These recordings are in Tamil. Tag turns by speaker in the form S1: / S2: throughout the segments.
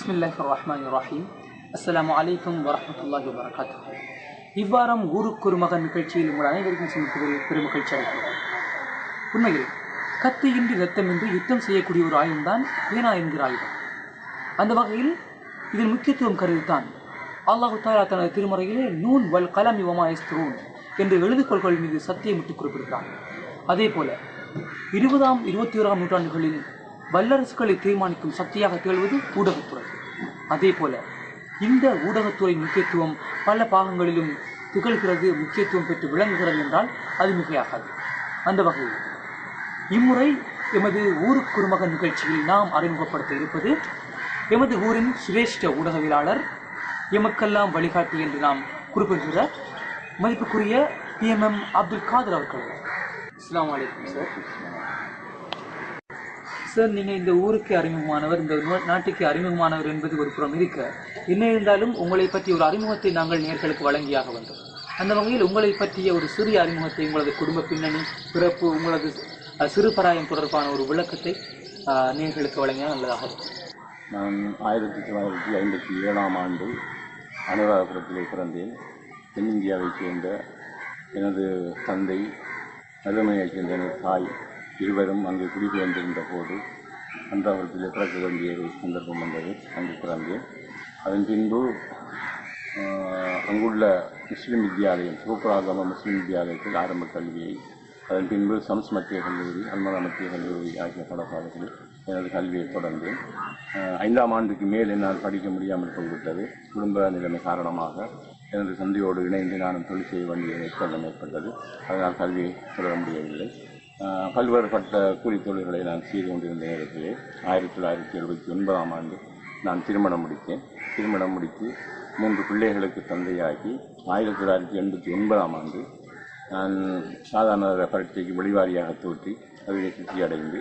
S1: பிஸ்மில்லாஹ் ரஹ்மான் ரஹீம் அஸ்லாம் அலைக்கும் வரமத்துல்லாஹி வரகாத்து இவ்வாரம் ஊருக்கு மகன் நிகழ்ச்சியில் உங்கள் அனைவருக்கும் சந்திப்பதில் பெருமகிழ்ச்சி அடைகிறோம் உண்மையில் கத்தியின்றி ரத்தமின்றி யுத்தம் செய்யக்கூடிய ஒரு ஆயுதம்தான் வீணா என்கிற ஆயுதம். அந்த வகையில் இதில் முக்கியத்துவம் கருதித்தான் அல்லாஹு தாலா தனது திருமறையிலே நூன் வல் கலம் இவமா எஸ்துரூன் என்று எழுதுகொள்கள் மீது சத்தியமிட்டு குறிப்பிடுகிறார். அதே போல இருபதாம் இருபத்தி ஓராம் நூற்றாண்டுகளில் வல்லரசுகளை தீர்மானிக்கும் சக்தியாக திகழ்வது ஊடகத்துறை. அதே போல இந்த ஊடகத்துறை முக்கியத்துவம் பல பாகங்களிலும் திகழ்கிறது முக்கியத்துவம் பெற்று விளங்குகிறது என்றால் அது மிகையாகாது. அந்த வகையில் இம்முறை எமது ஊருக்கு குறுமகன் நிகழ்ச்சியில் நாம் அறிமுகப்படுத்த இருப்பது எமது ஊரின் சிரேஷ்ட ஊடகவியலாளர் எமக்கெல்லாம் வழிகாட்டி என்று நாம் குறிப்பிடுகிற மதிப்புக்குரிய பிஎம்எம் அப்துல் காதர் அவர்கள். அஸ்ஸலாமு வலைக்கம் சார். சார் நீங்கள் இந்த ஊருக்கு அறிமுகமானவர் இந்த நாட்டுக்கு அறிமுகமானவர் என்பது ஒரு புறம் இருக்க. என்ன இருந்தாலும் உங்களை பற்றி ஒரு அறிமுகத்தை நாங்கள் நேர்களுக்கு வழங்கியாக வந்தோம். அந்த வகையில் உங்களை பற்றிய ஒரு சிறிய அறிமுகத்தை உங்களது குடும்ப பின்னணி பிறப்பு உங்களது சிறுபராயம் தொடர்பான ஒரு விளக்கத்தை நேர்களுக்கு வழங்கினால் நல்லதாக இருக்கும்.
S2: நான் ஆயிரத்தி தொள்ளாயிரத்தி ஐம்பத்தி ஏழாம் ஆண்டு அனுராதபுரத்திலே பிறந்தேன். தென்னிந்தியாவைச் சேர்ந்த எனது தந்தை நலுமையைச் சேர்ந்த எனது தாய் இருவரும் அங்கு குடிபெயர்ந்திருந்த போது அன்றாபுரத்திலே பிறக்க வேண்டிய ஒரு சந்தர்ப்பம் வந்தது அங்கு பிறந்து. அதன் பின்பு அங்குள்ள முஸ்லீம் வித்யாலயம் சிவபுராதம முஸ்லீம் வித்யாலயத்தில் ஆரம்ப கல்வியை அதன் பின்பு சம்ஸ் மத்திய கல்லூரி அல்மதா மத்திய கல்லூரி ஆகிய பாடசாலைகளில் எனது கல்வியை தொடர்ந்து ஐந்தாம் ஆண்டுக்கு மேல் என்னால் படிக்க முடியாமல் போய்விட்டது. குடும்ப நிலைமை காரணமாக எனது சந்தையோடு இணைந்து நானும் தொழில் செய்ய வேண்டிய நிர்பந்தம் ஏற்பட்டது. அதனால் கல்வியை தொடர முடியவில்லை. பல்வேறுபட்ட பட்ட தொழில்களை நான் செய்து கொண்டிருந்த நேரத்திலே ஆயிரத்தி தொள்ளாயிரத்தி எழுபத்தி ஒன்பதாம் ஆண்டு நான் திருமணம் முடித்தேன். திருமணம் முடித்து மூன்று பிள்ளைகளுக்கு தந்தையாகி ஆயிரத்தி தொள்ளாயிரத்தி எண்பத்தி ஒன்பதாம் ஆண்டு நான் சாதாரண பரீட்சைக்கு வெளிவாரியாக தோற்றி அதிலே சித்தி அடைந்து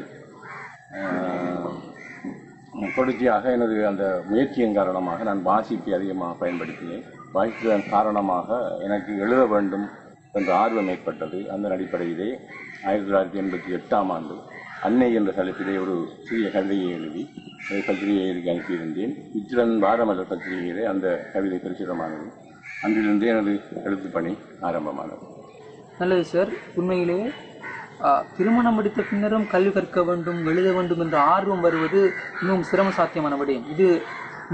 S2: தொடர்ச்சியாக எனது அந்த முயற்சியின் காரணமாக நான் வாசிப்பை அதிகமாக பயன்படுத்தினேன். வாசிப்பதன் காரணமாக எனக்கு எழுத வேண்டும் என்ற ஆர்வம் ஏற்பட்டது. அந்த அடிப்படையிலே ஆயிரத்தி தொள்ளாயிரத்தி எண்பத்தி எட்டாம் ஆண்டு அன்னை என்ற தலைப்பிலே ஒரு சிறிய கவிதையை எழுதி அதை எழுதி அனுப்பியிருந்தேன். இத்துடன் வாரமலர் பத்திரிகையிலே அந்த கவிதை பிரசுரமானது. அன்றிலிருந்து எனது எழுத்து பணி ஆரம்பமானது.
S1: நல்லது சார். உண்மையிலேயே திருமணம் முடித்த பின்னரும் கல்வி கற்க வேண்டும் எழுத வேண்டும் என்ற ஆர்வம் வருவது இன்னும் சிரம சாத்தியமான விடயம். இது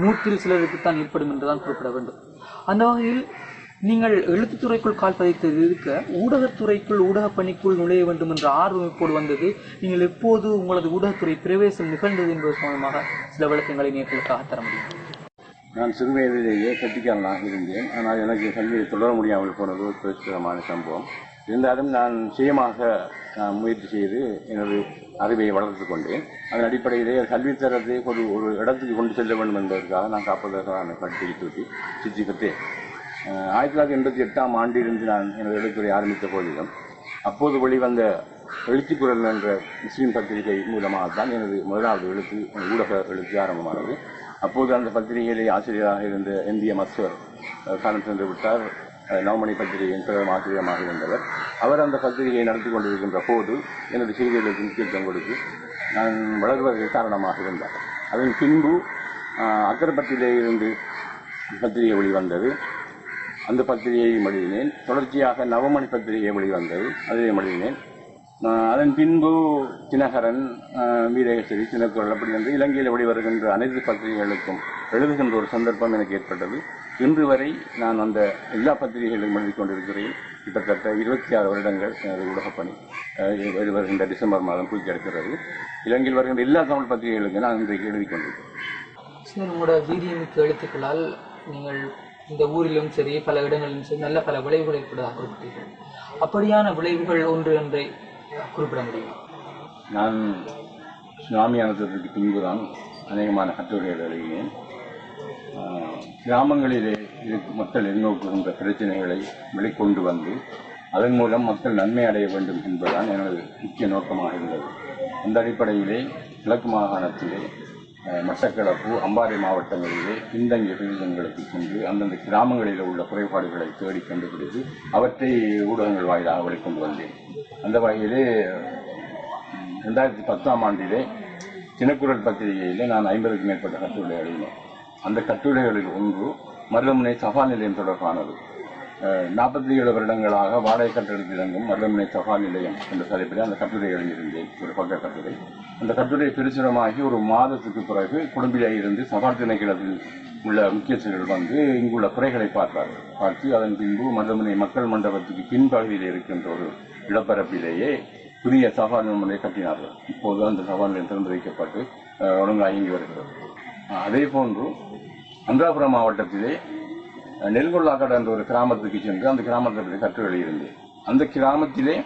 S1: நூற்றில் சிலருக்குத்தான் ஏற்படும் என்றுதான் குறிப்பிட வேண்டும். அந்த வகையில் நீங்கள் எழுத்துத்துறைக்குள் கால் பதித்தது இருக்க ஊடகத்துறைக்குள் ஊடக பணிக்குள் நுழைய வேண்டும் என்ற ஆர்வம் இப்போது வந்தது. நீங்கள் எப்போது உங்களது ஊடகத்துறை பிரவேசம் நிகழ்ந்தது என்பது சம்பந்தமாக சில விளக்கங்களை நேர்களுக்காக தர முடியும்.
S2: நான் சிறு வயதிலேயே கட்டிக்காரனாக இருந்தேன் ஆனால் எனக்கு கல்வியை தொடர முடியாமல் போனது ஒரு பிரச்சனமான சம்பவம். இருந்தாலும் நான் சுயமாக நான் முயற்சி செய்து எனது அறிவை வளர்த்து கொண்டேன். அதன் அடிப்படையிலே கல்வி தரத்தை ஒரு ஒரு இடத்துக்கு கொண்டு செல்ல வேண்டும் என்பதற்காக நான் காப்பதற்கான கட்டியை தூக்கி சித்திக்கத்தேன் ஆயிரத்தி தொள்ளாயிரத்தி எண்பத்தி எட்டாம் ஆண்டிலிருந்து நான் எனது எழுத்துறை ஆரம்பித்த போதிலும் அப்போது வெளிவந்த எழுத்துக்குரல் என்ற முஸ்லீம் பத்திரிகை மூலமாக தான் எனது முதலாவது எழுத்து ஊடக எழுத்து ஆரம்பமானது. அப்போது அந்த பத்திரிகையிலே ஆசிரியராக இருந்த எம்பிய மஸ்வர் காலம் சென்று விட்டார். நவமணி பத்திரிகையின் பிரதம ஆசிரியமாக இருந்தவர். அவர் அந்த பத்திரிகையை நடத்தி கொண்டிருக்கின்ற போது எனது செய்திகளுக்கு முக்கியத்துவம் கொடுத்து நான் வளர்வதற்கு காரணமாக இருந்தார். அதன் பின்பு அஹ், இருந்து பத்திரிகை வெளிவந்தது. அந்த பத்திரிகையை எழுதினேன் தொடர்ச்சியாக நவமணி பத்திரிகை வெளிவந்தது அதையும் எழுதினேன் அதன் பின்பு தினகரன் வீரேஸ்வரி வீரகேசரி தினக்குரல் அப்படி என்று இலங்கையில் வெளிவருகின்ற அனைத்து பத்திரிகைகளுக்கும் எழுதுகின்ற ஒரு சந்தர்ப்பம் எனக்கு ஏற்பட்டது. இன்று வரை நான் அந்த எல்லா பத்திரிகைகளிலும் எழுதி கொண்டிருக்கிறேன். கிட்டத்தட்ட இருபத்தி ஆறு வருடங்கள் எனது ஊடகப் பணி வருகின்ற டிசம்பர் மாதம் பூக்கி எடுக்கிறது இலங்கையில் வருகின்ற எல்லா தமிழ் பத்திரிகைகளுக்கும் நான் இன்றைக்கு எழுதி கொண்டிருக்கிறேன்.
S1: உங்களோட வீரியமிக்க எழுத்துக்களால் நீங்கள் இந்த ஊரிலும் சரி பல இடங்களிலும் சரி நல்ல பல விளைவுகள் ஏற்படுவதாக குறிப்பிட்டீர்கள் அப்படியான விளைவுகள் ஒன்று என்றை குறிப்பிட முடியும்?
S2: நான் சுனாமியானதற்கு பின்புதான் அநேகமான கட்டுரைகள் எழுதினேன். கிராமங்களிலே இருக்கும் மக்கள் எதிர்நோக்குகின்ற பிரச்சனைகளை வெளிக்கொண்டு வந்து அதன் மூலம் மக்கள் நன்மை அடைய வேண்டும் என்பதுதான் எனது முக்கிய நோக்கமாக இருந்தது. அந்த அடிப்படையிலே கிழக்கு மாகாணத்திலே மட்டக்களப்பு அம்பாறை மாவட்டங்களிலே பின்தங்கிய பிரிவினங்களுக்கு சென்று அந்தந்த கிராமங்களில் உள்ள குறைபாடுகளை தேடி கண்டுபிடித்து அவற்றை ஊடகங்கள் வாயிலாக வெளிக்கொண்டு வந்தேன். அந்த வகையிலே ரெண்டாயிரத்தி பத்தாம் ஆண்டிலே தினக்குரல் பத்திரிகையிலே நான் ஐம்பதுக்கு மேற்பட்ட கட்டுரை எழுதினேன். அந்த கட்டுரைகளில் ஒன்று மருதமுனை சபாநிலையம் நிலையம் தொடர்பானது. நாற்பத்தி ஏழு வருடங்களாக வாடகை கட்டடத்தில் இறங்கும் மருதமனை தபால் நிலையம் என்ற தலைப்பில் அந்த கட்டுரை எழுதியிருந்தேன் ஒரு பக்க கட்டுரை. அந்த கட்டுரை பிரசுரமாகி ஒரு மாதத்துக்கு பிறகு குடும்பிலே இருந்து சகால் திணைக்களத்தில் உள்ள முக்கியஸ்தர்கள் வந்து இங்குள்ள குறைகளை பார்த்தார்கள் பார்த்து அதன் பின்பு மருதமனை மக்கள் மண்டபத்துக்கு பின்பகுதியில் இருக்கின்ற ஒரு இடப்பரப்பிலேயே புதிய தபால் நிலையை கட்டினார்கள். இப்போது அந்த தபால் நிலையம் திறந்து வைக்கப்பட்டு ஒழுங்காக இயங்கி வருகிறது. அதே போன்று அன்றாபுரம் மாவட்டத்திலே நெல்கொள்ளாக்கடை என்ற ஒரு கிராமத்துக்கு சென்று அந்த கிராமத்தை பற்றி கற்று வெளியிருந்தேன் அந்த கிராமத்திலே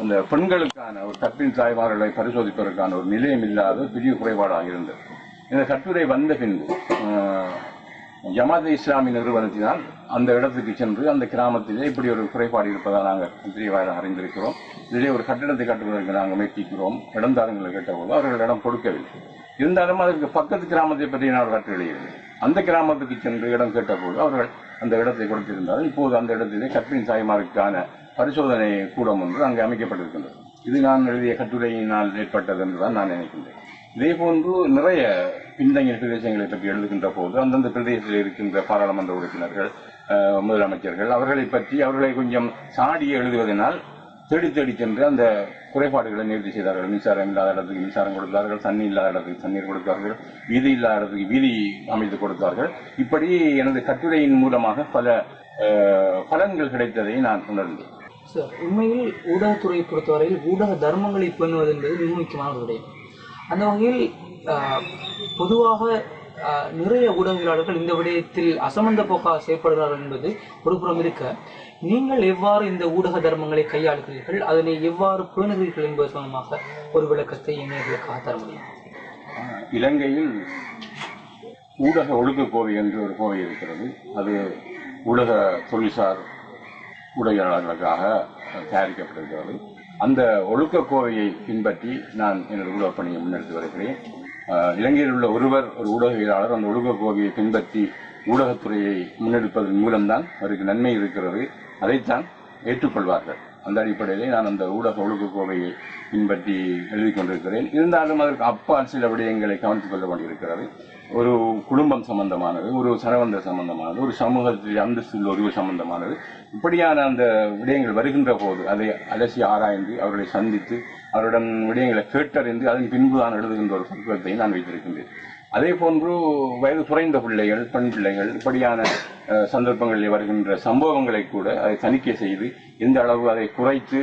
S2: அந்த பெண்களுக்கான ஒரு கற்பின் தாய்மார்களை பரிசோதிப்பதற்கான ஒரு நிலையம் இல்லாத பெரிய குறைபாடாக இருந்தது. இந்த கட்டுரை வந்த பின்பு ஜமாத் இஸ்லாமி நிறுவனத்தினால் அந்த இடத்துக்கு சென்று அந்த கிராமத்திலே இப்படி ஒரு குறைபாடு இருப்பதாக நாங்கள் தெரியவாக அறிந்திருக்கிறோம். இதிலே ஒரு கட்டிடத்தை கட்டுவதற்கு நாங்கள் முயற்சிக்கிறோம். இடந்தாரங்களை கேட்டபோது அவர்கள் இடம் கொடுக்கவில்லை. இருந்தாலும் அதற்கு பக்கத்து கிராமத்தை பற்றி நான் ஒரு கட்டு அந்த கிராமத்துக்கு சென்று இடம் கேட்டபோது அவர்கள் அந்த இடத்தை கொடுத்திருந்தாலும் இப்போது அந்த இடத்திலே கற்பின் தாய்மாருக்கான பரிசோதனை கூடம் ஒன்று அங்கே அமைக்கப்பட்டிருக்கின்றது. இது நான் எழுதிய கட்டுரையினால் ஏற்பட்டது என்றுதான் நான் நினைக்கின்றேன். இதே போன்று நிறைய பின்தங்கிய பிரதேசங்களை பற்றி எழுதுகின்ற போது அந்தந்த பிரதேசத்தில் இருக்கின்ற பாராளுமன்ற உறுப்பினர்கள் முதலமைச்சர்கள் அவர்களை பற்றி அவர்களை கொஞ்சம் சாடி எழுதுவதனால் தேடி தேடி சென்று அந்த குறைபாடுகளை நிறுத்தி செய்தார்கள். மின்சாரம் இல்லாத இடத்துக்கு மின்சாரம் கொடுத்தார்கள் தண்ணி இல்லாத இடத்துக்கு தண்ணீர் கொடுத்தார்கள் வீதி இல்லாத இடத்துக்கு வீதி அமைத்து கொடுத்தார்கள். இப்படி எனது கட்டுரையின் மூலமாக பல பலன்கள் கிடைத்ததை நான் உணர்ந்தேன்.
S1: சார் உண்மையில் ஊடகத்துறையை பொறுத்தவரையில் ஊடக தர்மங்களை பண்ணுவது என்பது மிக முக்கியமான விடயம். அந்த வகையில் பொதுவாக நிறைய ஊடகவியலாளர்கள் இந்த விடயத்தில் அசமந்த போக்காக செயல்படுகிறார்கள் என்பது ஒருபுறம் இருக்க நீங்கள் எவ்வாறு இந்த ஊடக தர்மங்களை கையாளுகிறீர்கள்? அதனை எவ்வாறு பேணுகிறீர்கள் என்பது சம்பந்தமாக ஒரு விளக்கத்தை இணையர்களுக்காக தர முடியும்.
S2: இலங்கையில் ஊடக ஒழுக்க கோவை என்று ஒரு கோவை இருக்கிறது. அது ஊடக தொழில்சார் ஊடகங்களுக்காக தயாரிக்கப்பட்டிருக்கிறது அந்த ஒழுக்க கோவையை பின்பற்றி நான் எனது ஊடக பணியை முன்னெடுத்து வருகிறேன். இலங்கையில் உள்ள ஒருவர் ஒரு ஊடகவியலாளர் அந்த ஒழுக்க கோவையை பின்பற்றி ஊடகத்துறையை முன்னெடுப்பதன் மூலம்தான் அவருக்கு நன்மை இருக்கிறது. அதைத்தான் ஏற்றுக்கொள்வார்கள். அந்த அடிப்படையிலே நான் அந்த ஊடக ஒழுக்க கோவையை பின்பற்றி எழுதி கொண்டிருக்கிறேன். இருந்தாலும் அதற்கு அப்பால் சில விடயங்களை கவனித்துக் கொள்ள வேண்டியிருக்கிறது. ஒரு குடும்பம் சம்பந்தமானது ஒரு சனவந்த சம்பந்தமானது ஒரு சமூகத்தில் அந்தஸ்தில் ஒரு சம்பந்தமானது. இப்படியான அந்த விடயங்கள் வருகின்ற போது அதை அலசி ஆராய்ந்து அவர்களை சந்தித்து அவருடன் விடயங்களை கேட்டறிந்து அதன் பின்பு தான் எழுதுகின்ற ஒரு பக்குவத்தை நான் வைத்திருக்கின்றேன். அதே போன்று வயது குறைந்த பிள்ளைகள் பெண் பிள்ளைகள் இப்படியான சந்தர்ப்பங்களில் வருகின்ற சம்பவங்களை கூட அதை தணிக்கை செய்து எந்த அளவு அதை குறைத்து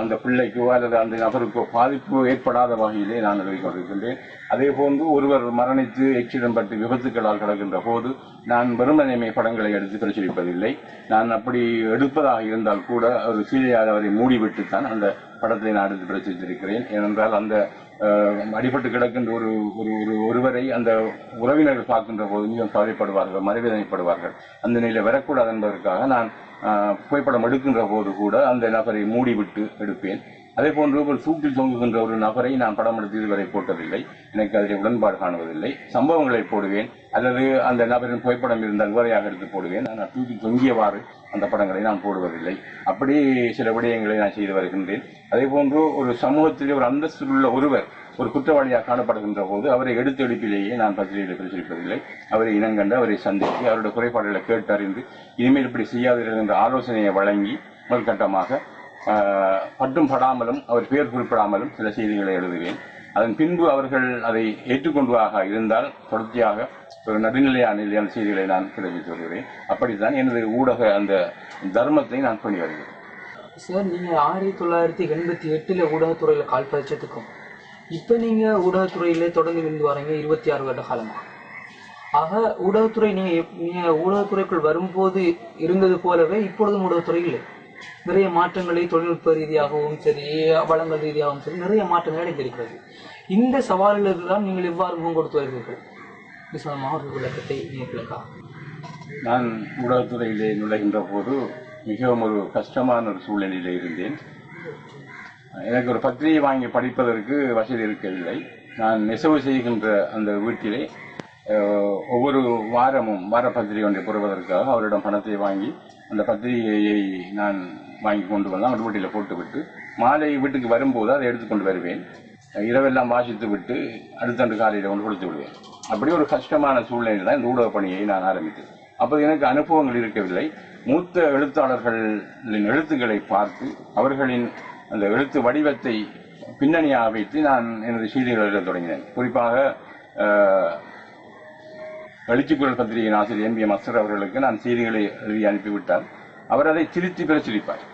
S2: அந்த பிள்ளைக்கோ அல்லது அந்த நபருக்கோ பாதிப்பு ஏற்படாத வகையிலே நான் எழுதி கொண்டிருக்கின்றேன் அதே போன்று ஒருவர் மரணித்து எச்சிடம் பட்டு விபத்துக்களால் கிடக்கின்ற போது நான் வெறுமனைமை படங்களை எடுத்து பிரச்சரிப்பதில்லை நான் அப்படி எடுப்பதாக இருந்தால் கூட ஒரு சீலையாக அவரை மூடிவிட்டுத்தான் அந்த படத்தை நான் எடுத்து பிரசுரித்திருக்கிறேன். ஏனென்றால் அந்த அடிபட்டு கிடக்கின்ற ஒரு ஒரு ஒரு ஒருவரை அந்த உறவினர்கள் பார்க்கின்ற போது மிகவும் கவலைப்படுவார்கள் மறுவேதனைப்படுவார்கள். அந்த நிலையில் வரக்கூடாது என்பதற்காக நான் புகைப்படம் எடுக்கின்ற போது கூட அந்த நபரை மூடிவிட்டு எடுப்பேன். அதே போன்று ஒரு சூட்டில் தொங்குகின்ற ஒரு நபரை நான் படம் எடுத்து இதுவரை போட்டதில்லை. எனக்கு அதில் உடன்பாடு காணுவதில்லை. சம்பவங்களை போடுவேன். அல்லது அந்த நபரின் புகைப்படம் இருந்தால் உரையாக எடுத்து போடுவேன். நான் தூக்கி தொங்கியவாறு அந்த படங்களை நான் போடுவதில்லை. அப்படி சில விடயங்களை நான் செய்து வருகின்றேன். அதே போன்று ஒரு சமூகத்திலே ஒரு அந்தஸ்தில் உள்ள ஒருவர் ஒரு குற்றவாளியாக காணப்படுகின்ற போது அவரை எடுத்தெடுப்பிலேயே நான் பத்திரிகையில் பிரசுரிப்பதில்லை. அவரை இனங்கண்டு அவரை சந்தித்து அவருடைய குறைபாடுகளை கேட்டறிந்து இனிமேல் இப்படி செய்யாதீர்கள் என்ற ஆலோசனையை வழங்கி முதற்கட்டமாக பட்டும் படாமலும் அவர் பெயர் குறிப்பிடாமலும் சில செய்திகளை எழுதுவேன். அதன் பின்பு அவர்கள் அதை ஏற்றுக்கொண்டுவாக இருந்தால் தொடர்ச்சியாக நடுநிலையான நிலையான செய்திகளை நான் தெரிவித்து வருகிறேன் அப்படித்தான் எனது ஊடக அந்த தர்மத்தை நான் பண்ணி வருகிறேன்.
S1: சார் நீங்கள் ஆயிரத்தி தொள்ளாயிரத்தி எண்பத்தி எட்டில் ஊடகத்துறையில் கால் பதிச்சதுக்கும் இப்போ நீங்கள் ஊடகத்துறையில் தொடங்கி இருந்து வரீங்க இருபத்தி ஆறு வருட காலமாக ஆக ஊடகத்துறை நீங்கள் நீங்கள் ஊடகத்துறைக்குள் வரும்போது இருந்தது போலவே இப்பொழுதும் ஊடகத்துறை இல்லை. நிறைய மாற்றங்களை தொழில்நுட்ப ரீதியாகவும் சரி வளங்கள் ரீதியாகவும் சரி நிறைய மாற்றங்கள் அடைந்திருக்கிறது. இந்த சவால்களுக்கு தான் நீங்கள் எவ்வாறு முகம் கொடுத்து வருகிறீர்கள் இது விளக்கத்தை நீங்களுக்கா
S2: நான் ஊடகத்துறையிலே நுழைகின்ற போது மிகவும் ஒரு கஷ்டமான ஒரு சூழ்நிலையில் இருந்தேன். எனக்கு ஒரு பத்திரிகை வாங்கி படிப்பதற்கு வசதி இருக்கவில்லை. நான் நெசவு செய்கின்ற அந்த வீட்டிலே ஒவ்வொரு வாரமும் வார பத்திரிகை ஒன்றை பெறுவதற்காக அவரிடம் பணத்தை வாங்கி அந்த பத்திரிகையை நான் வாங்கி கொண்டு வந்தால் அவர் வீட்டில் போட்டுவிட்டு மாலை வீட்டுக்கு வரும்போது அதை எடுத்துக்கொண்டு வருவேன். இரவெல்லாம் வாசித்து விட்டு அடுத்தண்டு காலையில் கொண்டு கொடுத்து விடுவேன். அப்படி ஒரு கஷ்டமான சூழ்நிலையில் தான் இந்த ஊடக பணியை நான் ஆரம்பித்தேன் அப்போது எனக்கு அனுபவங்கள் இருக்கவில்லை. மூத்த எழுத்தாளர்களின் எழுத்துக்களை பார்த்து அவர்களின் அந்த எழுத்து வடிவத்தை பின்னணியாக வைத்து நான் எனது செய்திகள் எழுத தொடங்கினேன். குறிப்பாக எழுச்சிக்குரல் பத்திரிகையின் ஆசிரியர் எம் பி மஸ்டர் அவர்களுக்கு நான் செய்திகளை எழுதி அனுப்பிவிட்டால் அவர் அதை திருத்தி பிரசுரிப்பார்.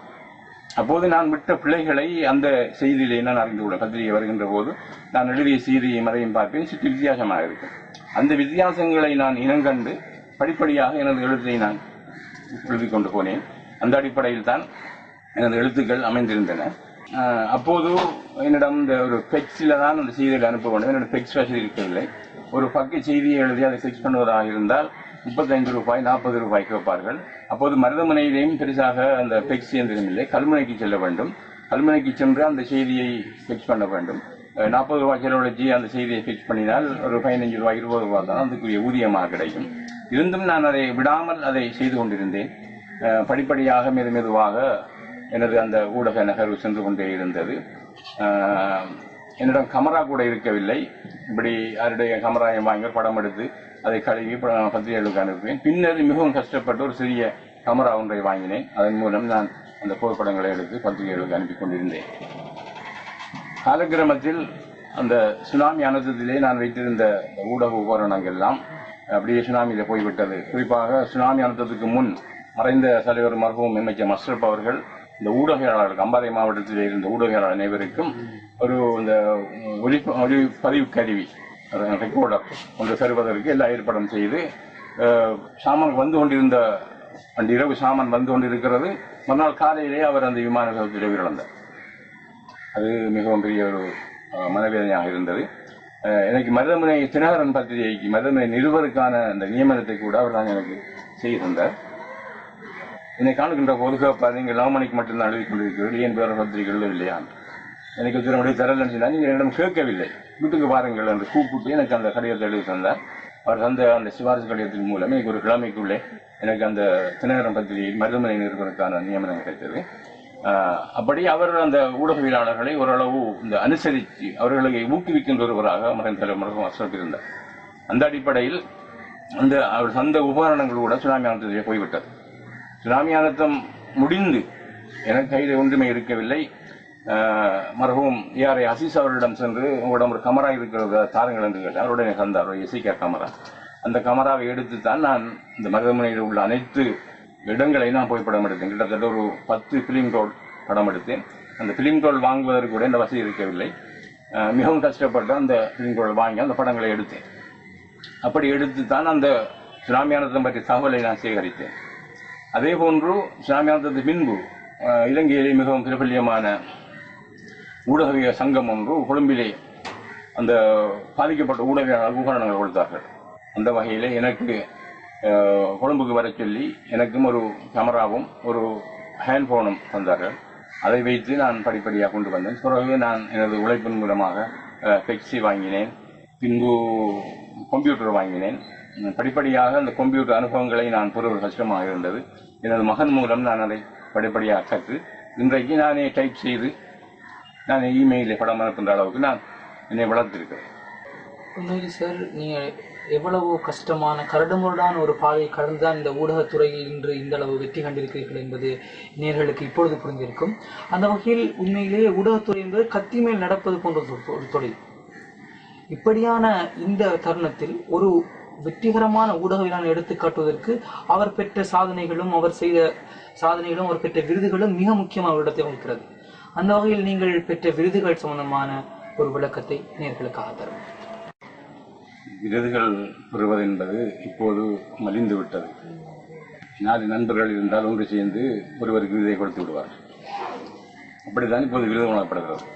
S2: அப்போது நான் விட்ட பிள்ளைகளை அந்த செய்தியிலே நான் அறிந்து கொள்ள பத்திரிகை வருகின்ற போது நான் எழுதிய செய்தியை மறையும் பார்ப்பேன் சிற்று வித்தியாசமாக இருக்கும். அந்த வித்தியாசங்களை நான் இனங்கண்டு படிப்படியாக எனது எழுத்தை நான் எழுதி கொண்டு போனேன். அந்த அடிப்படையில் தான் எனது எழுத்துக்கள் அமைந்திருந்தன. அப்போது என்னிடம் இந்த ஒரு பெக்ஸில் தான் அந்த செய்திகளை அனுப்ப வேண்டும். என்னோட பெக்ஸ் வசதி இருக்கவில்லை. ஒரு பக்க செய்தியை எழுதி அதை ஃபிக்ஸ் பண்ணுவதாக இருந்தால் முப்பத்தைந்து ரூபாய் நாற்பது ரூபாய்க்கு வைப்பார்கள். அப்போது மருதமனையிலேயும் பெருசாக அந்த பெக்ஸ் இயந்திரம் இல்லை கல்முனைக்கு செல்ல வேண்டும். கல்முனைக்கு சென்று அந்த செய்தியை ஃபிக்ஸ் பண்ண வேண்டும். நாற்பது ரூபாய் செலவழிச்சு அந்த செய்தியை ஃபிக்ஸ் பண்ணினால் ஒரு பதினஞ்சு ரூபாய் இருபது ரூபாய் தான் அதுக்குரிய ஊதியமாக கிடைக்கும். இருந்தும் நான் அதை விடாமல் அதை செய்து கொண்டிருந்தேன். படிப்படியாக மெது மெதுவாக எனது அந்த ஊடக நகர்வு சென்று கொண்டே இருந்தது. என்னிடம் கமரா கூட இருக்கவில்லை. இப்படி யாருடைய கமராயம் வாங்கி படம் எடுத்து அதை கழுவி ப- பத்திரிகைகளுக்கு அனுப்புவேன். பின்னர் மிகவும் கஷ்டப்பட்டு ஒரு சிறிய கமரா ஒன்றை வாங்கினேன். அதன் மூலம் நான் அந்த புகைப்படங்களை எடுத்து பத்திரிகைகளுக்கு அனுப்பி கொண்டிருந்தேன். காலக்கிரமத்தில் அந்த சுனாமி அனர்த்தத்திலே நான் வைத்திருந்த ஊடக உபகரணங்கள் எல்லாம் அப்படியே சுனாமியில போய்விட்டது. குறிப்பாக சுனாமி அனுத்தத்துக்கு முன் மறைந்த தலைவர் மருகும் எம்எச்ஏ மஸ்ரப் அவர்கள் இந்த ஊடகவியலாளர் அம்பாறை மாவட்டத்தில் இருந்த ஊடகையாளர் அனைவருக்கும் ஒரு இந்த ஒளி ஒளி பதிவு கருவி ரெக்கார்டர் ஒன்று தருவதற்கு எல்லா ஏற்பாடும் செய்து சாமான் வந்து கொண்டிருந்த அன்று இரவு சாமான் வந்து கொண்டிருக்கிறது. மறுநாள் காலையிலே அவர் அந்த விமான விபத்தில் உயிரிழந்தார். அது மிகவும் பெரிய ஒரு மனவேதனையாக இருந்தது. எனக்கு மருதமுனை தினகரன் பத்திரிகைக்கு மருதமுனை நிருபருக்கான அந்த நியமனத்தை கூட அவர் தான் எனக்கு செய்திருந்தார். தந்தார் என்னை காணுகின்ற போது நீங்கள் லவமணிக்கு மட்டும்தான் எழுதி கொண்டிருக்கிறீர்கள். ஏன் வேறு பத்திரிகை எழுதவில்லையா எனக்கு திருமணி தரலன்னு சொன்னால் நீங்கள் என்னிடம் கேட்கவில்லை. வீட்டுக்கு பாருங்கள் என்று கூப்பிட்டு எனக்கு அந்த கடிதத்தை எழுதி தந்தார். அவர் தந்த அந்த சிபாரிசு கடிதத்தின் மூலம் எனக்கு ஒரு கிழமைக்குள்ளே எனக்கு அந்த தினகரம் பத்திரிகை மருத்துவமனை நிறுவனத்துக்கான நியமனம் கிடைத்தது. அப்படி அவர் அந்த ஊடகவியலாளர்களை ஓரளவு இந்த அனுசரித்து அவர்களை ஊக்குவிக்கின்ற ஒருவராக மறைந்த தலைமுறை அசோக் அந்த அடிப்படையில் அந்த அவர் தந்த உபகரணங்கள் கூட சுனாமி ஆனந்தத்திலே போய்விட்டது. சுனாமி அனர்த்தம் முடிந்து எனக்கு கையில் ஒன்றுமே இருக்கவில்லை. ஆஹ் மரபும் ஏஆர்ஐ அசீஸ் அவரிடம் சென்று உங்களிடம் ஒரு கமரா இருக்கிறது தாருங்கள் என்று கேட்டார். உடனே தந்தார் ஒரு எசிகா கமரா. அந்த கமராவை எடுத்து தான் நான் இந்த மருதமனையில் உள்ள அனைத்து இடங்களை நான் போய் படம் எடுத்தேன். கிட்டத்தட்ட ஒரு பத்து பிலிம் ரோல் படம் எடுத்தேன். அந்த பிலிம் ரோல் வாங்குவதற்கு கூட இந்த வசதி இருக்கவில்லை. மிகவும் கஷ்டப்பட்டு அந்த பிலிம் ரோல் வாங்கி அந்த படங்களை எடுத்தேன். அப்படி எடுத்து தான் அந்த சுனாமியானதம் பற்றிய தகவலை நான் சேகரித்தேன். அதே போன்று சுனாமியானத்துக்கு பின்பு இலங்கையிலே மிகவும் பிரபல்யமான ஊடகவிய சங்கம் ஒன்று கொழும்பிலே அந்த பாதிக்கப்பட்ட ஊடகவியலாளர் உபகரணங்கள் கொடுத்தார்கள். அந்த வகையில் எனக்கு கொழும்புக்கு வர சொல்லி எனக்கும் ஒரு கேமராவும் ஒரு ஹேண்ட்ஃபோனும் தந்தார்கள். அதை வைத்து நான் படிப்படியாக கொண்டு வந்தேன். பிறகு நான் எனது உழைப்பின் மூலமாக பெக்ஸி வாங்கினேன். பின்பு கம்ப்யூட்டர் வாங்கினேன். படிப்படியாக அந்த கம்ப்யூட்டர் அனுபவங்களை நான் பெறுவது கஷ்டமாக இருந்தது. எனது மகன் மூலம் நான் அதை படிப்படியாக கற்று இன்றைக்கு நானே டைப் செய்து நான் இமெயிலில் படம் அனுப்புகிற அளவுக்கு நான் என்னை வளர்த்திருக்கிறேன்.
S1: உண்மையில் சார் நீங்கள் எவ்வளவோ கஷ்டமான கரடுமுரடான ஒரு பாதையை கடந்துதான் இந்த ஊடகத்துறையில் இன்று இந்த அளவு வெற்றி கண்டிருக்கிறீர்கள் என்பது நேர்களுக்கு இப்பொழுது புரிந்திருக்கும். அந்த வகையில் உண்மையிலேயே ஊடகத்துறை என்பது கத்தி மேல் நடப்பது போன்ற ஒரு தொழில். இப்படியான இந்த தருணத்தில் ஒரு வெற்றிகரமான ஊடகவியலான எடுத்து காட்டுவதற்கு அவர் பெற்ற சாதனைகளும் அவர் செய்த சாதனைகளும் அவர் பெற்ற விருதுகளும் மிக முக்கியமான ஒரு இடத்தை வகிக்கிறது அந்த வகையில் நீங்கள் பெற்ற விருதுகள் சம்பந்தமான ஒரு விளக்கத்தை நேர்களுக்காக தரும்.
S2: விருதுகள் பெறுவது என்பது இப்போது மலிந்து விட்டது. நாலு நண்பர்கள் இருந்தால் ஒன்று சேர்ந்து ஒருவருக்கு விருதை கொடுத்து விடுவார். அப்படித்தான் இப்போது விருது வழங்கப்படுகிறது.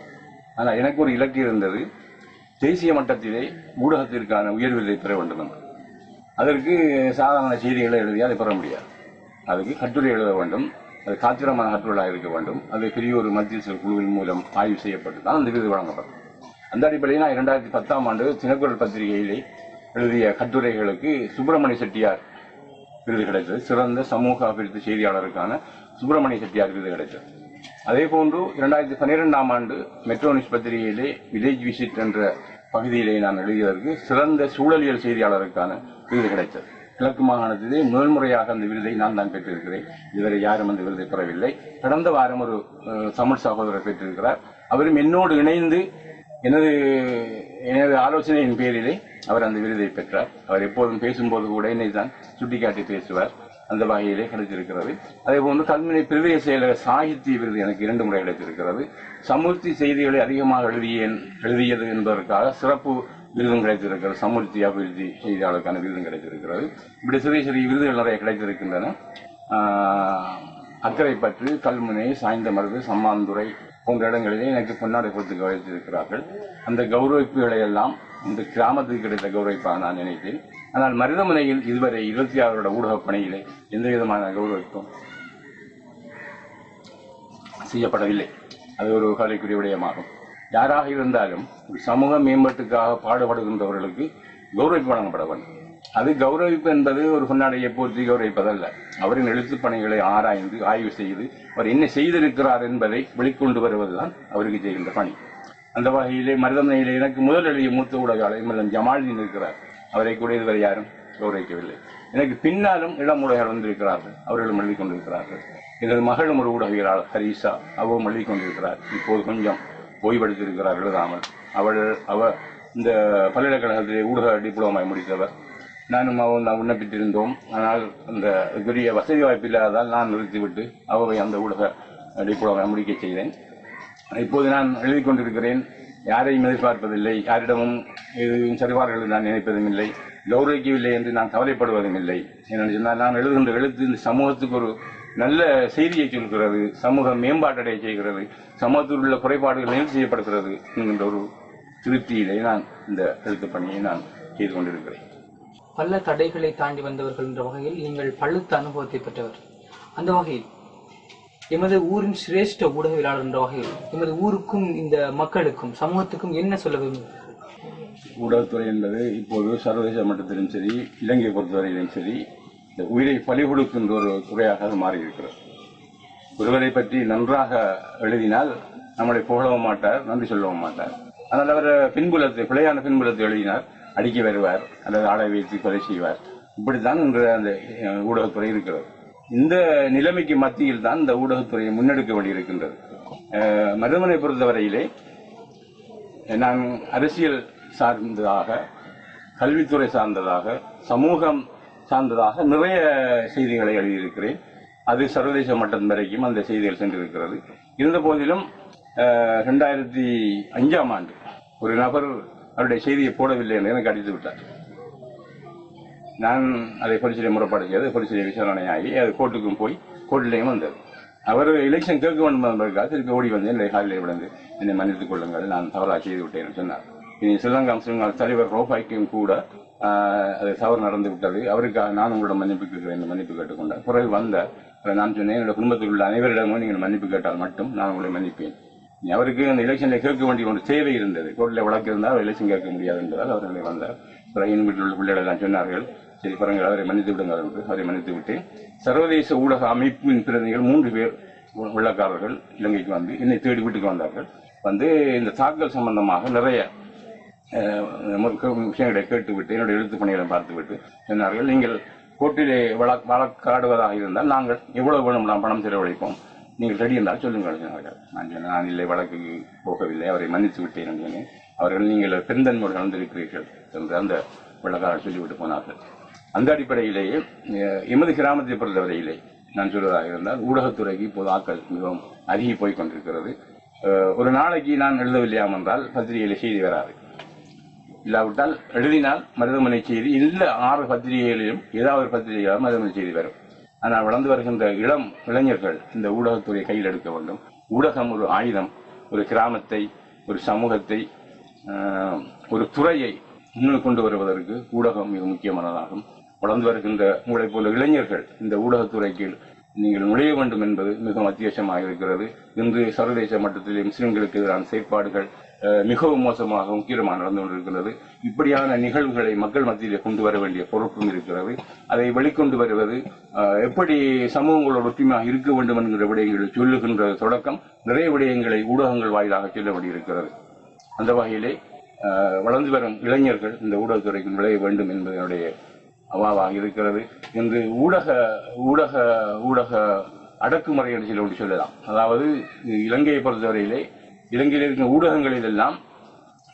S2: ஆனால் எனக்கு ஒரு இலக்கு இருந்தது. தேசிய மட்டத்திலே ஊடகத்திற்கான உயர் விருதை பெற வேண்டும் என்று. அதற்கு சாதாரண செய்திகளை எழுதி அதை பெற முடியாது. அதுக்கு கட்டுரை எழுத வேண்டும். அது காத்திரமான ஆற்றலாக இருக்க வேண்டும். அது பெரிய ஒரு மத்திய சில குழுவின் மூலம் ஆய்வு செய்யப்பட்டு தான் அந்த விருது வழங்கப்படும். அந்த அடிப்படையில் நான் இரண்டாயிரத்தி பத்தாம் ஆண்டு தினக்குரல் பத்திரிகையிலே எழுதிய கட்டுரைகளுக்கு சுப்பிரமணிய செட்டியார் விருது கிடைத்தது. சிறந்த சமூக அபிவிருத்தி செய்தியாளருக்கான சுப்பிரமணிய செட்டியார் விருது கிடைத்தது. அதே போன்று இரண்டாயிரத்தி பன்னிரெண்டாம் ஆண்டு மெட்ரோனிஸ் பத்திரிகையிலே வில்லேஜ் விசிட் என்ற பகுதியிலே நான் எழுதியதற்கு சிறந்த சூழலியல் செய்தியாளருக்கான விருது கிடைத்தது. கிழக்கு மாகாணத்திலே முதல்முறையாக அந்த விருதை நான் தான் பெற்றிருக்கிறேன். இதுவரை யாரும் அந்த விருதை பெறவில்லை. கடந்த வாரம் ஒரு தமிழ் சகோதரர் பெற்றிருக்கிறார். அவரும் என்னோடு இணைந்து எனது எனது ஆலோசனையின் பேரிலே அவர் அந்த விருதை பெற்றார். அவர் எப்போதும் பேசும்போது கூட என்னை தான் சுட்டிக்காட்டி பேசுவார். அந்த வகையிலே கிடைத்திருக்கிறது. அதே போன்று கல்முனை பிரதேச செயலக சாகித்ய விருது எனக்கு இரண்டு முறை கிடைத்திருக்கிறது. சமுர்த்தி செய்திகளை அதிகமாக எழுதியேன் எழுதியது என்பதற்காக சிறப்பு விருதும் கிடைத்திருக்கிறது. சமுர்த்தி அபிவிருத்தி செய்தியாளருக்கான விருதும் கிடைத்திருக்கிறது. இப்படி சிறிய சிறிய விருதுகள் நிறைய கிடைத்திருக்கின்றன. ஆஹ், அக்கரைப்பற்று கல்முனை சாய்ந்தமருது சம்மாந்துறை போன்ற இடங்களிலே எனக்கு பொன்னாடை கொடுத்து கௌரவித்திருக்கிறார்கள் அந்த கௌரவிப்புகளை எல்லாம் இந்த கிராமத்துக்கு கிடைத்த கௌரவிப்பாக நான் நினைத்தேன். ஆனால் மருதமனையில் இதுவரை இருபத்தி ஆறோட ஊடகப் பணியிலே எந்த விதமான கௌரவிப்பும் செய்யப்படவில்லை. அது ஒரு கவலைக்குரிய விடயமாகும். யாராக இருந்தாலும் சமூக மேம்பாட்டுக்காக பாடுபடுகின்றவர்களுக்கு கௌரவிப்பு வழங்கப்பட வேண்டும் அது கௌரவிப்பு என்பது ஒரு பொன்னாடையை போற்றி கௌரவிப்பதல்ல. அவரின் எழுத்துப் பணிகளை ஆராய்ந்து ஆய்வு செய்து அவர் என்ன செய்திருக்கிறார் என்பதை வெளிக்கொண்டு வருவதுதான் அவருக்கு செய்கின்ற பணி. அந்த வகையிலே மருதமனையிலே எனக்கு முதல் எழுதிய மூத்த ஊடகாளர் எம்எல்என் ஜமால்தீன் இருக்கிறார். அவரை கூட இதுவரை யாரும் கௌரவிக்கவில்லை. எனக்கு பின்னாலும் இளம் ஊடகர்கள் வந்திருக்கிறார்கள். அவர்களும் எழுதி கொண்டிருக்கிறார்கள். எனது மகளும் ஒரு ஊடகவியலாளர் ஹரிசா அவரும் எழுதி கொண்டிருக்கிறார். இப்போது கொஞ்சம் ஓய்வெடுத்திருக்கிறார் எழுதாமல் அவள் அவ இந்த பல்கலைக்கழகத்திலே ஊடக டிப்ளோமா முடித்தவர். நானும் அவன் நான் விண்ணப்பித்திருந்தோம். ஆனால் அந்த பெரிய வசதி வாய்ப்பு இல்லாததால் நான் நிறுத்திவிட்டு அவரை அந்த ஊடக டிப்ளோமா முடிக்க செய்தேன். இப்போது நான் எழுதி கொண்டிருக்கிறேன். யாரையும் எதிர்பார்ப்பதில்லை. யாரிடமும் எதுவும் சரிவார்கள் நான் நினைப்பதும் இல்லை. கௌரவிக்கவில்லை என்று நான் கவலைப்படுவதும் இல்லை. ஏனென்று சொன்னால் நான் எழுதுகின்ற எழுத்து இந்த சமூகத்துக்கு ஒரு நல்ல செய்தியை சொல்கிறது சமூக மேம்பாட்டடைய செய்கிறது சமூகத்தில் உள்ள குறைபாடுகள் நிவர்த்தி செய்யப்படுகிறது என்கின்ற ஒரு திருப்தியிலே நான் இந்த எழுத்துப் பணியை நான் செய்து கொண்டிருக்கிறேன்.
S1: பல தடைகளை தாண்டி வந்தவர்கள் என்ற வகையில் நீங்கள் பழுத்த அனுபவத்தை பெற்றவர். அந்த வகையில் எமது ஊரின் சிரேஷ்ட ஊடகவியலாளர் என்ற வகையில் எமது ஊருக்கும் இந்த மக்களுக்கும் சமூகத்துக்கும் என்ன சொல்ல விரும்புகிறீர்கள்?
S2: ஊடகத்துறை என்பது இப்போது சர்வதேச மட்டத்திலும் சரி இலங்கை பொறுத்தவரையிலும் சரி இந்த உயிரை பலி கொடுக்கின்ற ஒரு துறையாக அது மாறியிருக்கிறது. ஒருவரை பற்றி நன்றாக எழுதினால் நம்மளை புகழவும் மாட்டார் நன்றி சொல்லவும் மாட்டார். ஆனால் அவர் பின்புலத்தை பிழையான பின்புலத்தை எழுதினார் அடிக்க வருவார் அல்லது ஆடை வைத்து கொலை செய்வார். இப்படித்தான் இன்று அந்த அஹ், ஊடகத்துறை இருக்கிறது. இந்த நிலைமைக்கு மத்தியில் தான் இந்த ஊடகத்துறையை முன்னெடுக்க வேண்டியிருக்கின்றது. அஹ், மருதமனை பொறுத்தவரையிலே நான் அரசியல் சார்ந்ததாக கல்வித்துறை சார்ந்ததாக சமூகம் சார்ந்ததாக நிறைய செய்திகளை எழுதியிருக்கிறேன். அது சர்வதேச மட்டம் வரைக்கும் அந்த செய்திகள் சென்றிருக்கிறது. இருந்த போதிலும் ரெண்டாயிரத்தி அஞ்சாம் ஆண்டு ஒரு நபர் அவருடைய செய்தியை போடவில்லை என்று எனக்கு அடித்து விட்டார். நான் அதை போலீசிலே முறைப்பாடு செய்து விசாரணை ஆகி அது கோர்ட்டுக்கும் போய் கோர்ட்டிலேயும் வந்தது. அவர் எலெக்ஷன் கேட்க வேண்டும் என்பதற்காக திருப்பி ஓடி வந்து என்னுடைய காலிலே விழுந்து என்னை மன்னித்துக் கொள்ளுங்கள் நான் தவறாக செய்து விட்டேன் என்று சொன்னார். இனி ஸ்ரீலங்கா முஸ்லிம்கள் தலைவர் ரோபாய்க்கும் கூட அது தவறு நடந்து விட்டது அவருக்கு நான் உங்களிடம் மன்னிப்பு கேட்கிறேன் என்று மன்னிப்பு கேட்டுக்கொண்டார். பிறகு வந்த நான் சொன்னேன் என்னோட குடும்பத்தில் உள்ள அனைவரிடமும் நீங்கள் மன்னிப்பு கேட்டால் மட்டும் நான் உங்களை மன்னிப்பேன். அவருக்கு அந்த எலெக்ஷனில் கேட்க வேண்டிய ஒரு தேவை இருந்தது. கோர்ட்டில் வழக்கு இருந்தால் அவர் எலெக்ஷன் கேட்க முடியாது என்பதால் அவர்களை வந்தார். பிறகு என் வீட்டில் உள்ள பிள்ளைகளெல்லாம் சொன்னார்கள் சரி பிறகு அவரை மன்னித்து விடுங்கள் என்று அவரை மன்னித்து விட்டு சர்வதேச ஊடக அமைப்பின் பிரதிநிதிகள் மூன்று பேர் வெ- வெள்ளக்காரர்கள் இலங்கைக்கு வந்து என்னை தேடி வீட்டுக்கு வந்தார்கள். வந்து இந்த தாக்கல் சம்பந்தமாக நிறைய அஹ், விஷயங்களை கேட்டுவிட்டு என்னுடைய எழுத்து பணிகளை பார்த்துவிட்டு சொன்னார்கள். நீங்கள் கோட்டிலே வழக் வழக்காடுவதாக இருந்தால் நாங்கள் எவ்வளவு வேணும் நாம் பணம் செலவழிப்போம். நீங்கள் ரெடி என்றால் சொல்லுங்கள் சொன்னார்கள். நான் சொன்னேன் நான் இல்லை வழக்குக்கு போகவில்லை. அவரை மன்னித்து விட்டேன் சொன்னேன். அவர்கள் நீங்கள் பெருந்தன்மையோடு கலந்திருக்கிறீர்கள் என்று அந்த வழக்காக சொல்லிவிட்டு போனார்கள். அந்த அடிப்படையிலேயே எமது கிராமத்தை பொறுத்தவரையிலே நான் சொல்வதாக இருந்தால் ஊடகத்துறைக்கு இப்போது ஆக்கள் மிகவும் அருகி போய் கொண்டிருக்கிறது. ஒரு நாளைக்கு நான் எழுதவில்லையாம் என்றால் பத்திரிகையில் செய்தி வராது. இல்லாவிட்டால் எழுதினால் மருதமனை செய்தி இல்ல ஆறு பத்திரிகைகளிலும் ஏதாவது ஒரு பத்திரிகையாக மருதமனை செய்தி வரும். ஆனால் வளர்ந்து வருகின்ற இளம் இளைஞர்கள் இந்த ஊடகத்துறை கையில் எடுக்க வேண்டும். ஊடகம் ஒரு ஆயுதம் ஒரு கிராமத்தை ஒரு சமூகத்தை ஒரு துறையை முன்னுக்கு கொண்டு வருவதற்கு ஊடகம் மிக முக்கியமானதாகும். வளர்ந்து வருகின்ற உங்களைப் போல இளைஞர்கள் இந்த ஊடகத்துறைக்கு நீங்கள் நுழைய வேண்டும் என்பது மிகவும் அத்தியாவசியமாக இருக்கிறது. இன்று சர்வதேச மட்டத்திலே முஸ்லிம்களுக்கு எதிரான செயற்பாடுகள் மிகவும் மோசமாக முக்கியமாக நடந்து கொண்டிருக்கிறது. இப்படியான நிகழ்வுகளை மக்கள் மத்தியிலே கொண்டு வர வேண்டிய பொறுப்பும் இருக்கிறது. அதை வெளிக்கொண்டு வருவது அஹ், எப்படி சமூகங்களோடு ஒற்றுமையாக இருக்க வேண்டும் என்கிற விடயங்களை சொல்லுகின்ற தொடக்கம் நிறைய விடயங்களை ஊடகங்கள் வாயிலாக சொல்ல வேண்டியிருக்கிறது. அந்த வகையிலே அஹ், வளர்ந்து வரும் இளைஞர்கள் இந்த ஊடகத்துறைக்கு நுழைய வேண்டும் என்பதனுடைய அவாவாக இருக்கிறது இன்று ஊடக ஊடக ஊடக அடக்குமுறை என்று சொல்லி ஒன்று சொல்லலாம். அதாவது இலங்கையை பொறுத்தவரையிலே இலங்கையில் இருக்கிற ஊடகங்களில் எல்லாம்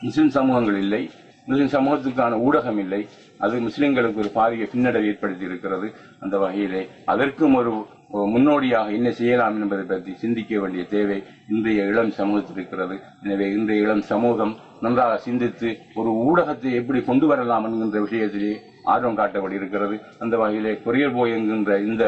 S2: முஸ்லிம் சமூகங்கள் இல்லை. முஸ்லிம் சமூகத்துக்கான ஊடகம் இல்லை. அது முஸ்லிம்களுக்கு ஒரு பாரிய பின்னடைவை ஏற்படுத்தி இருக்கிறது அந்த வகையிலே. அதற்கும் ஒரு முன்னோடியாக என்ன செய்யலாம் என்பதை பற்றி சிந்திக்க வேண்டிய தேவை இன்றைய இளம் சமூகத்தில் இருக்கிறது. எனவே இன்றைய இளம் சமூகம் நன்றாக சிந்தித்து ஒரு ஊடகத்தை எப்படி கொண்டு வரலாம் என்கின்ற விஷயத்திலே ஆர்வம் காட்டப்படி இருக்கிறது அந்த வகையிலே கொரியர் போய் என்கின்ற இந்த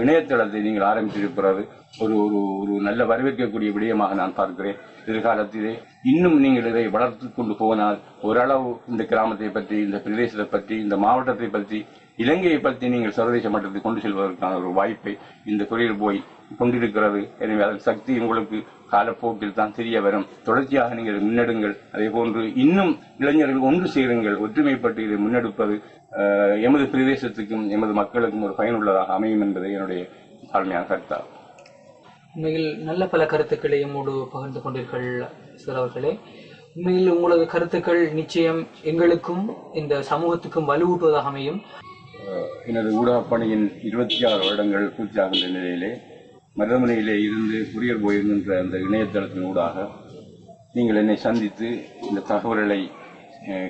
S2: இணையதளத்தை நீங்கள் ஆரம்பித்திருக்கிறது ஒரு ஒரு ஒரு நல்ல வரவேற்கக்கூடிய விடயமாக நான் பார்க்கிறேன். எதிர்காலத்திலே இன்னும் நீங்கள் இதை வளர்த்து கொண்டு போனால் ஓரளவு இந்த கிராமத்தை பற்றி இந்த பிரதேசத்தை பற்றி இந்த மாவட்டத்தை பற்றி இலங்கையை பற்றி நீங்கள் சர்வதேச மட்டத்தில் கொண்டு செல்வதற்கான ஒரு வாய்ப்பை இந்த துறையில் போய் கொண்டிருக்கிறது. எனவே அதன் சக்தி உங்களுக்கு காலப்போக்கில் தான் தெரிய வரும். தொடர்ச்சியாக நீங்கள் முன்னெடுங்கள். அதே போன்று இன்னும் இளைஞர்கள் ஒன்று சேருங்கள். ஒற்றுமைப்பட்டு இதை முன்னெடுப்பது எமது பிரதேசத்துக்கும் எமது மக்களுக்கும் ஒரு பயனுள்ளதாக அமையும் என்பதை என்னுடைய தாழ்மையான கருத்தாகும்
S1: உண்மையில் நல்ல பல கருத்துக்களை எம்மோடு பகிர்ந்து கொண்டீர்கள் சார் அவர்களே. உண்மையில் உங்களது கருத்துக்கள் நிச்சயம் எங்களுக்கும் இந்த சமூகத்துக்கும் வலுவூட்டுவதாக அமையும்.
S2: எனது ஊடகப் பணியின் இருபத்தி ஆறு வருடங்கள் பூர்த்தியாகின்ற நிலையிலே மருதமனையிலே இருந்து குரியர் போயிருக்கின்ற அந்த இணையதளத்தின் ஊடாக நீங்கள் என்னை சந்தித்து இந்த தகவல்களை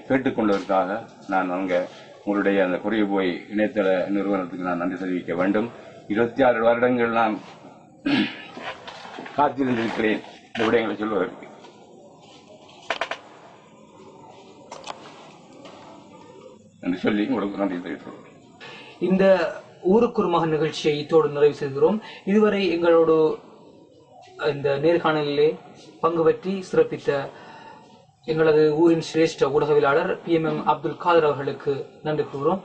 S2: கேட்டுக்கொண்டதற்காக நான் அங்கே உங்களுடைய அந்த குரியர் போய் இணையதள நிறுவனத்துக்கு நான் நன்றி தெரிவிக்க வேண்டும். இருபத்தி ஆறு வருடங்கள் நான் காத்திருந்திருக்கிறேன். இந்த விடயங்களை சொல்வதற்கு என்று சொல்லி உங்களுக்கு நன்றி தெரிவித்துள்ளேன்
S1: இந்த ஊருக்கு ஒரு மகன் நிகழ்ச்சியை இத்தோடு நிறைவு செய்கிறோம். இதுவரை எங்களோடு இந்த நேர்காணலிலே பங்கு பற்றி சிறப்பித்த எங்களது ஊரின் சிரேஷ்ட ஊடகவியலாளர் P M M Abdul Kader அவர்களுக்கு நன்றி கூறுகிறோம்.